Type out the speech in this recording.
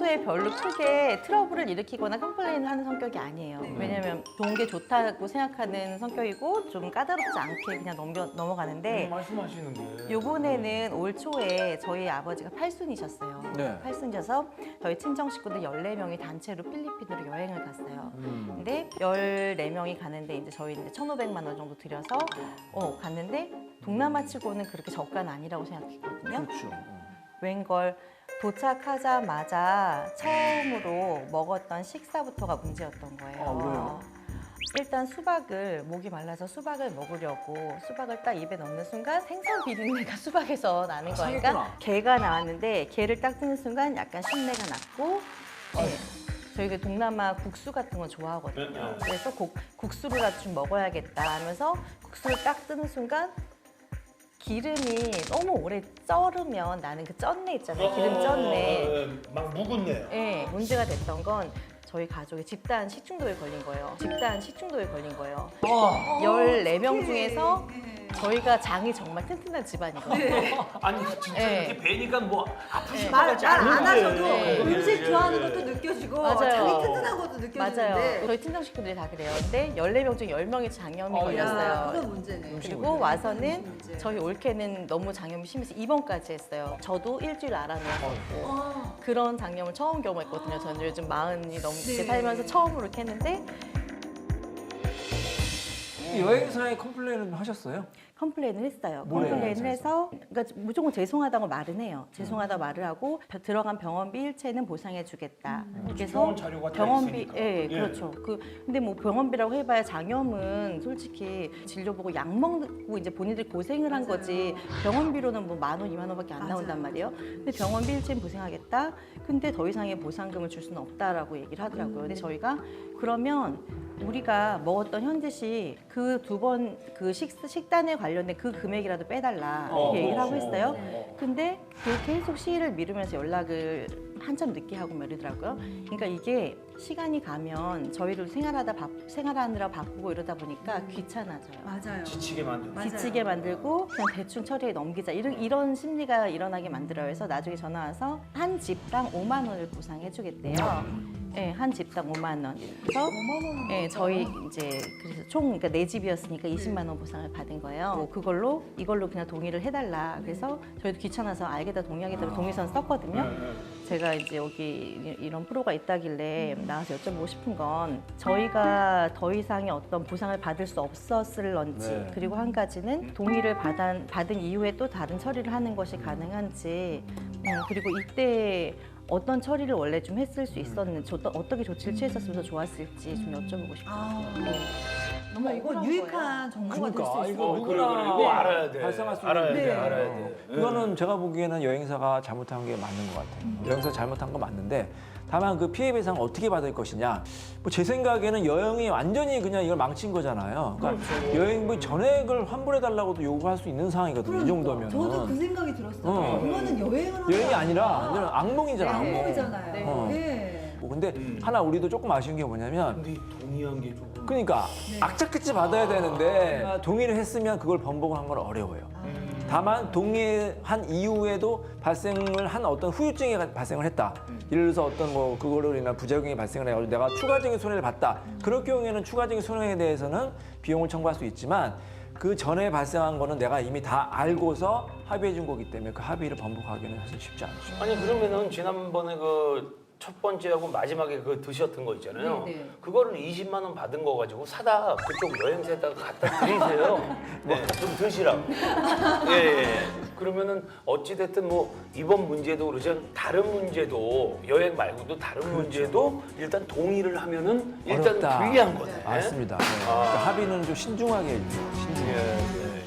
평소에 별로 크게 트러블을 일으키거나 컴플레인을 하는 성격이 아니에요. 왜냐면 좋은 게 좋다고 생각하는 성격이고 좀 까다롭지 않게 그냥 넘겨, 넘어가는데 말씀하시는 게. 요번에는 올 초에 저희 아버지가 팔순이셨어요. 네. 팔순이셔서 저희 친정 식구들 14명이 단체로 필리핀으로 여행을 갔어요. 음. 근데 14명이 가는데 이제 저희 이제 1,500만 원 정도 들여서 어, 갔는데 동남아 치고는 그렇게 저가는 아니라고 생각했거든요. 그렇죠. 웬걸 도착하자마자 처음으로 먹었던 식사부터가 문제였던 거예요. 아, 왜요? 일단 수박을 목이 말라서 수박을 먹으려고 수박을 딱 입에 넣는 순간 생선 비린내가 수박에서 나는 아, 거니까 상했구나. 게가 나왔는데 게를 딱 뜨는 순간 약간 신내가 났고 네. 저희가 동남아 국수 같은 거 좋아하거든요. 그래서 국, 국수를 좀 먹어야겠다 하면서 국수를 딱 뜨는 순간 기름이 너무 오래 쩔으면 나는 그 쩐내 있잖아요. 기름 쩐내. 어, 막 묵은네요. 예, 문제가 됐던 건 저희 가족이 집단 식중독에 걸린 거예요. 집단 식중독에 걸린 거예요. 아, 14명 중에서 저희가 장이 정말 튼튼한 집안이거든요. 아니 진짜 네. 이렇게 뵈니까 뭐 아프실 것말 같지 안 않은데. 하셔도 네. 음식 예, 좋아하는 예, 것도 예. 느껴지고 맞아요. 장이 튼튼한 것도 맞아요. 느껴지는데 저희 친정 식구들이 다 그래요. 근데 14명 중 10명이 장염이 어, 야, 걸렸어요. 그건 문제네. 그리고 와서는 문제. 저희 올케는 너무 장염이 심해서 입원까지 했어요. 저도 일주일 알아내고 어. 그런 장염을 처음 경험했거든요. 저는 요즘 마흔이 넘게 네. 살면서 처음으로 이렇게 했는데 여행사에 컴플레인을 하셨어요? 컴플레인을 했어요. 뭐래요, 컴플레인을? 해서 그러니까 무조건 죄송하다고 말은 해요. 죄송하다 말을 하고 벼- 들어간 병원비 일체는 보상해 주겠다. 그래서 병원 자료가 다 병원비 있으니까. 예, 예. 그렇죠. 그 근데 뭐 병원비라고 해봐야 장염은 솔직히 진료 보고 약 먹고 이제 본인들 이 고생을 한 거지 병원비로는 뭐 만 원, 이만 원밖에 안 맞아요. 나온단 말이에요. 근데 병원비 일체는 보상하겠다. 근데 더 이상의 보상금을 줄 수는 없다라고 얘기를 하더라고요. 근데 저희가 그러면 우리가 먹었던 현지식 그 두 번 그 식단에 관련된 그 금액이라도 빼달라 어, 이렇게 얘기를 하고 어, 있어요. 어. 근데 그 계속 시일을 미루면서 연락을 한참 늦게 하고 막 이러더라고요. 그러니까 이게 시간이 가면 저희를 생활하다 바, 생활하느라 바쁘고 이러다 보니까 귀찮아져요. 맞아요. 지치게 만들고. 맞아요. 지치게 만들고 그냥 대충 처리해 넘기자 이런, 이런 심리가 일어나게 만들어요. 그래서 나중에 전화 와서 한 집당 5만 원을 보상해 주겠대요. 네, 한 집당 5만 원. 그래서 네, 저희 이제 그래서 총 그러니까 네 집이었으니까 20만 원 보상을 받은 거예요. 뭐 그걸로 이걸로 그냥 동의를 해달라. 그래서 저희도 귀찮아서 알겠다 동의하겠다고 동의선 썼거든요. 제가 이제 여기 이- 이런 프로가 있다길래 나와서 여쭤보고 싶은 건 저희가 더 이상의 어떤 보상을 받을 수 없었을런지 네. 그리고 한 가지는 동의를 받은, 받은 이후에 또 다른 처리를 하는 것이 가능한지 음, 그리고 이때 어떤 처리를 원래 좀 했을 수 있었는지 어떠- 어떻게 조치를 취했었으면 더 좋았을지 좀 여쭤보고 싶어요. 아. 네. 정말 이거 억울한 유익한 정보가 될수 그러니까, 이거 것 어, 같아요. 그래, 그래. 누구나 이거 알아야 돼. 발생할 수 알아야 있는 돼, 네. 알아야 어, 돼. 그거는 제가 보기에는 여행사가 잘못한 게 맞는 것 같아요. 음. 여행사 잘못한 건 맞는데 다만 그 피해 배상 을 어떻게 받을 것이냐. 뭐 제 생각에는 여행이 완전히 그냥 이걸 망친 거잖아요. 그러니까 그렇죠. 여행비 전액을 환불해 달라고도 요구할 수 있는 상황이거든요. 이 정도면. 그러니까. 저도 그 생각이 들었어요. 어. 이거는 여행을 하는 여행이 게 아니라 완전 악몽이잖아. 악몽. 악몽이잖아요. 네. 어. 네. 뭐 근데 음. 하나 우리도 조금 아쉬운 게 뭐냐면 근데 이 동의한 게 조금. 그러니까 네. 악착같이 받아야 되는데 동의를 했으면 그걸 번복을 한 건 어려워요. 다만 동의한 이후에도 발생을 한 어떤 후유증이 발생을 했다. 예를 들어서 어떤 뭐 그거로 인한 부작용이 발생을 해가지고 내가 추가적인 손해를 봤다. 그럴 경우에는 추가적인 손해에 대해서는 비용을 청구할 수 있지만 그 전에 발생한 거는 내가 이미 다 알고서 합의해 준 거기 때문에 그 합의를 번복하기는 사실 쉽지 않죠. 아니 그러면은 지난번에 그 첫 번째하고 마지막에 그 드셨던 거 있잖아요. 네, 네. 그거를 20만 원 받은 거 가지고 사다 그쪽 여행사에다가 갖다 드리세요. 네, 좀 드시라고. 예, 예. 그러면은 어찌 됐든 뭐 이번 문제도 그러지만 다른 문제도 여행 말고도 다른 문제도 일단 동의를 하면은 일단 어렵다. 불리한 거네. 맞습니다. 네. 아. 그러니까 합의는 좀 신중하게 해주세요. 신중하게. 예.